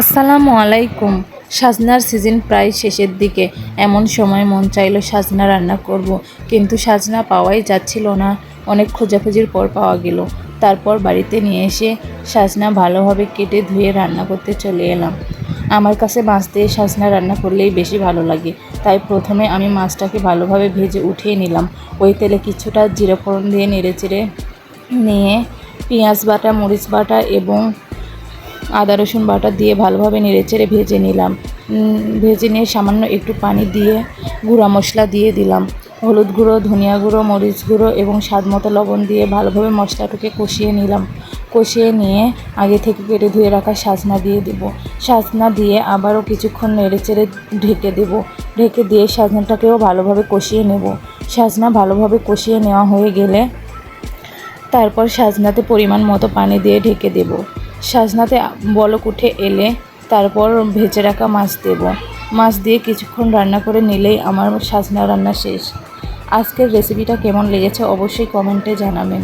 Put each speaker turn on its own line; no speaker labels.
আসসালামু আলাইকুম। সাজনার সিজন প্রায় শেষের দিকে। এমন সময় মন চাইলো সাজনা রান্না করব। কিন্তু সাজনা পাওয়াই যাচ্ছিল না। অনেক খোঁজাখুঁজির পর পাওয়া গেল। তারপর বাড়িতে নিয়ে এসে সাজনা ভালোভাবে কেটে ধুয়ে রান্না করতে চলে এলাম। আমার কাছে মাছ দিয়ে সাজনা রান্না করলেই বেশি ভালো লাগে। তাই প্রথমে আমি মাছটাকে ভালোভাবে ভেজে উঠিয়ে নিলাম। ওই তেলে কিছুটা জিরে ফোড়ন দিয়ে নেড়ে চেড়ে নিয়ে পেঁয়াজ বাটা, মরিচ বাটা এবং আদা, রসুন বাটা দিয়ে ভালোভাবে নেড়েচেড়ে ভেজে নিলাম। ভেজে নিয়ে সামান্য একটু পানি দিয়ে গুঁড়া মশলা দিয়ে দিলাম। হলুদ গুঁড়ো, ধনিয়া গুঁড়ো, মরিচ গুঁড়ো এবং স্বাদ মতো লবণ দিয়ে ভালোভাবে মশলাটাকে কষিয়ে নিলাম। কষিয়ে নিয়ে আগে থেকে কেটে ধুয়ে রাখা সাজনা দিয়ে দেবো। সাজনা দিয়ে আবারও কিছুক্ষণ নেড়েচেড়ে ঢেকে দেবো। ঢেকে দিয়ে সাজনাটাকেও ভালোভাবে কষিয়ে নেব। সাজনা ভালোভাবে কষিয়ে নেওয়া হয়ে গেলে তারপর সাজনাতে পরিমাণ মতো পানি দিয়ে ঢেকে দেব। সাজনাতে বলক উঠে এলে তারপর ভেজে রাখা মাছ দেব। মাছ দিয়ে কিছুক্ষণ রান্না করে নিলেই আমার সাজনা রান্না শেষ। আজকের রেসিপিটা কেমন লেগেছে অবশ্যই কমেন্টে জানাবেন।